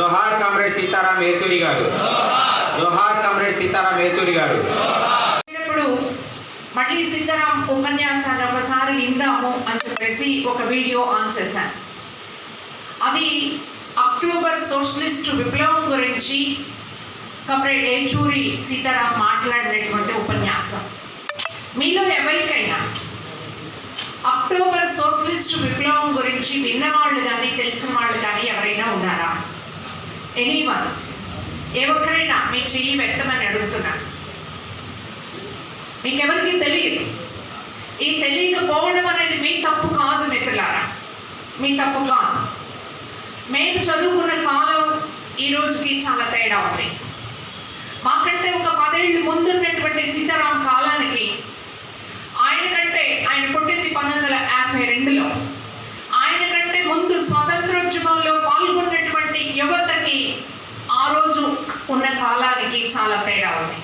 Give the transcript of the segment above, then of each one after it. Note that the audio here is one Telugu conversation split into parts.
జోహార్ కామ్రేడ్ సీతారాం ఏచూరి గారు. జోహార్ కామ్రేడ్ సీతారాం ఏచూరి గారు. ఇప్పుడు మళ్ళీ సీతారాం ఉపన్యాసాన్ని ఒకసారి విందాము అని చెప్పేసి ఒక వీడియో ఆన్ చేశాను. అది అక్టోబర్ సోషలిస్ట్ విప్లవం గురించి కమ్రేడ్ ఏచూరి సీతారాం మాట్లాడినటువంటి ఉపన్యాసం. మీలో ఎవరికైనా అక్టోబర్ సోషలిస్ట్ విప్లవం గురించి విన్నవాళ్ళు కానీ తెలిసిన వాళ్ళు కానీ ఎవరైనా ఉన్నారా? ఎనీవన్ ఏ ఒక్కరైనా మీ చెయ్యి వ్యక్తమని అడుగుతున్నా. మీకెవరికి తెలియదు. ఈ తెలియకపోవడం అనేది మీ తప్పు కాదు మిత్రులారా. మీ తప్పు కాదు. మేము చదువుకున్న కాలం ఈ రోజుకి చాలా తేడా ఉంది. మాకంటే ఒక పదేళ్ళు ముందున్నటువంటి సీతారాం కాలానికి ఆయన కంటే ఆయన పుట్టింది పంతొమ్మిది వందల యాభై రెండులో. ఆయన కంటే ముందు స్వతంత్ర రోజు ఉన్న కాలానికి చాలా తేడా ఉంది.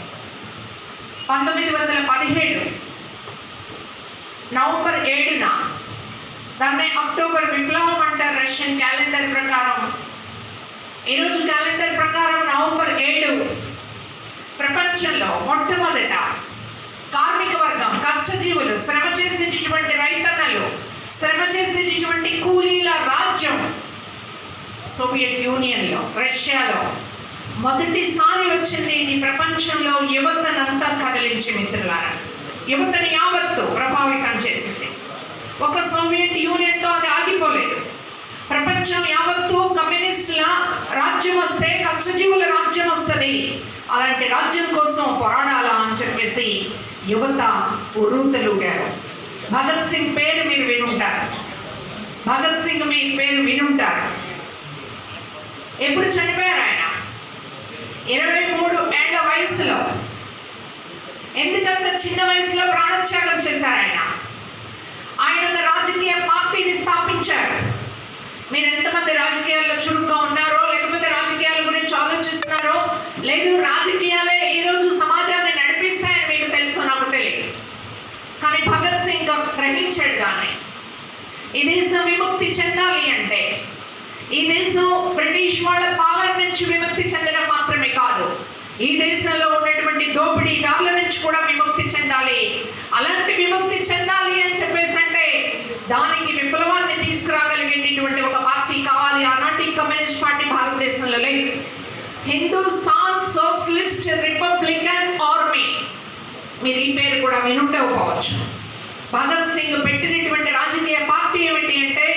పంతొమ్మిది వందల పదిహేడు నవంబర్ ఏడున దాన్ని అక్టోబర్ విప్లవం అంటారు రష్యన్ క్యాలెండర్ ప్రకారం. ఈరోజు క్యాలెండర్ ప్రకారం నవంబర్ ఏడు ప్రపంచంలో మొట్టమొదట కార్మిక వర్గం కష్టజీవులు శ్రమ చేసేటటువంటి రైతన్నలు శ్రమ చేసేటటువంటి కూలీల రాజ్యం సోవియట్ యూనియన్లో రష్యాలో. మొదటిసారి వచ్చింది ఇది ప్రపంచంలో యువతనంతా కదిలించి మిత్రులారా. యువతని యావత్తు ప్రభావితం చేసింది. ఒక సోవియట్ యూనియన్తో అది ఆగిపోలేదు. ప్రపంచం యావత్తు కమ్యూనిస్టుల రాజ్యం వస్తే కష్టజీవుల రాజ్యం వస్తుంది. అలాంటి రాజ్యం కోసం పోరాడాలా అని చెప్పేసి యువత ఉరుతలుగారు భగత్ సింగ్ పేరు మీరు వినుంటారు. భగత్ సింగ్ మీ పేరు వినుంటారు. ఎప్పుడు చనిపోయారు ఆయన? ఇరవై మూడు ఏళ్ళ వయసులో ఎందుకంత చిన్న వయసులో ప్రాణత్యాగం చేశారు ఆయన ఆయన ఒక రాజకీయ పార్టీని స్థాపించారు మీరు ఎంతమంది రాజకీయాల్లో చురుగ్గా ఉన్నారో లేకపోతే రాజకీయాల గురించి ఆలోచిస్తున్నారో లేదు రాజకీయాలే ఈరోజు సమాజాన్ని నడిపిస్తాయని మీకు తెలుసు నాకు తెలియదు. కానీ భగత్ సింగ్ గ్రహించాడు దాన్ని. ఈ దేశం విముక్తి చెందాలి అంటే ఈ దేశం బ్రిటిష్ వాళ్ళ పాలన నుంచి విముక్తి చెందడం మాత్రమే కాదు. ఈ దేశంలో ఉన్నటువంటి దోపిడీ దారుల నుంచి కూడా విముక్తి చెందాలి. అలాంటి విముక్తి చెందాలి అని చెప్పేసి అంటే దానికి విప్లవాన్ని తీసుకురాగలిగేటటువంటి ఒక పార్టీ కావాలి. ఆనాటి కమ్యూనిస్ట్ పార్టీ భారతదేశంలో లేదు. Hindustan socialist republican army. మీరు ఈ పేరు కూడా వినుండకపోవచ్చు. భగత్ సింగ్ పెట్టినటువంటి రాజకీయ పార్టీ ఏమిటి అంటే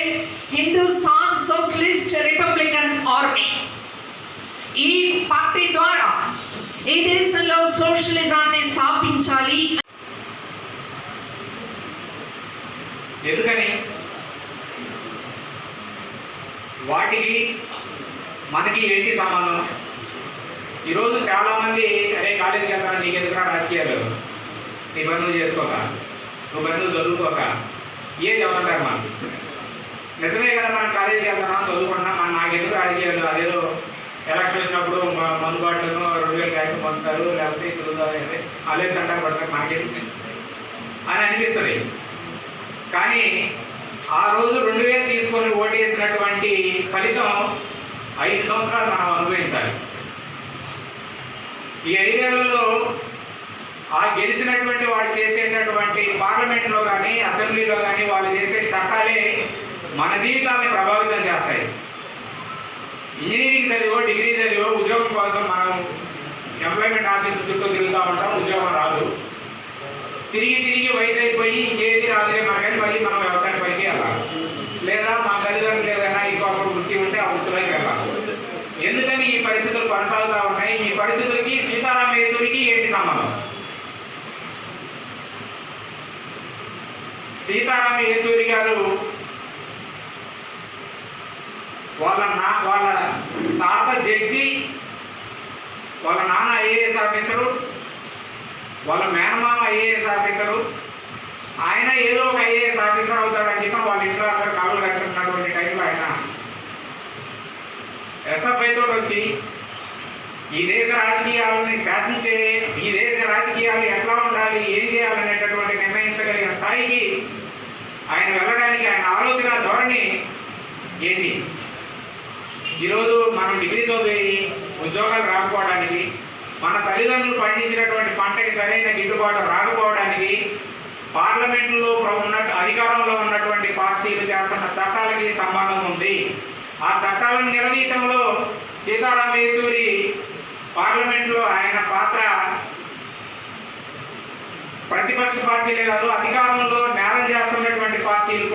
హిందుస్థాన్ సోషలిస్ట్ రిపబ్లికన్ ఆర్మీ. ఈ పార్టీ ద్వారా ఈ దేశంలో సోషలిజాన్ని స్థాపించాలి. ఎందుకని? వాటికి మనకి ఏంటి సంబంధం? ఈరోజు చాలామంది అరే కాలేజీకి వెళ్తాను నీకు ఎందుకురా రాజకీయాలు? నీ పని నువ్వు చేసుకోక నువ్వు పని నువ్వు చదువుకోక ఏ చెబుతుంటారు మనం నిజమే కదా మనం కాలేజీకి వెళ్తున్నాం చదువుకుంటున్నాం. మన నాకెందుకు రాజకీయాలు? అదేదో ఎలక్షన్ వచ్చినప్పుడు మందు బాటలను రెండు వేల ప్యాకెట్ పొందుతారు లేకపోతే తిరుగుతారు అలే తంటారు పడతారు. మనకెందుకు అని అనిపిస్తుంది. కానీ ఆ రోజు రెండు వేలు తీసుకొని ఓటేసినటువంటి ఫలితం ఐదు సంవత్సరాలు మనం అనుభవించాలి. ఈ ఐదేళ్ళలో ఆ గెలిచినటువంటి వాడు చేసేటటువంటి పార్లమెంట్లో కానీ అసెంబ్లీలో కానీ వాళ్ళు చేసే చట్టాలే మన జీవితాన్ని ప్రభావితం చేస్తాయి. ఇంజనీరింగ్ చదివో డిగ్రీ చదివో ఉద్యోగం కోసం మనం ఎంప్లాయ్మెంట్ ఆఫీస్ చుట్టూ తిరుగుతూ ఉంటాం ఉద్యోగం రాదు. తిరిగి తిరిగి వయసు అయిపోయి ఇంకేది రాదులే మనకని మళ్ళీ మనం వ్యవసాయం పైకి వెళ్ళాలి. లేదా మన తల్లిదండ్రులు ఏదైనా ఇంకొక వృత్తి ఉంటే ఆ వృత్తిలోకి వెళ్ళాలి. ఎందుకని ఈ పరిస్థితులు కొనసాగుతూ ఉన్నాయి? ఈ పరిస్థితులకి సీతారాం యేచూరికి ఏంటి సంబంధం? సీతారాం యేచూరి గారు వాళ్ళ నా వాళ్ళ తాత జడ్జి వాళ్ళ నాన్న ఐఏఎస్ ఆఫీసరు వాళ్ళ మేనమామ ఐఏఎస్ ఆఫీసరు ఆయన ఏదో ఒక ఐఏఎస్ ఆఫీసర్ అవుతాడని చెప్పి వాళ్ళ ఇంట్లో అందరు కళ్ళు కట్టుకున్నటువంటి టైంలో ఆయన ఎస్ఎఫ్ఐ తోటి వచ్చి ఈ దేశ రాజకీయాలని శాసించే ఈ దేశ రాజకీయాలు ఎట్లా ఉండాలి ఏం చేయాలనేటటువంటి నిర్ణయించగలిగిన స్థాయికి ఆయన వెళ్ళడానికి ఆయన ఆలోచన ధోరణి ఏంటి? ఈరోజు మనం డిగ్రీ చదివి ఉద్యోగాలు రాకపోవడానికి మన తల్లిదండ్రులు పండించినటువంటి పంటకి సరైన గిట్టుబాటు రాకపోవడానికి పార్లమెంట్లో ఉన్న అధికారంలో ఉన్నటువంటి పార్టీలు చేస్తున్న చట్టాలకి సంబంధం ఉంది. ఆ చట్టాలను నిలదీయటంలో సీతారాం యేచూరి పార్లమెంట్లో ఆయన పాత్ర ప్రతిపక్ష పార్టీలే కాదు అధికారంలో నేరం చేస్తున్నటువంటి పార్టీలు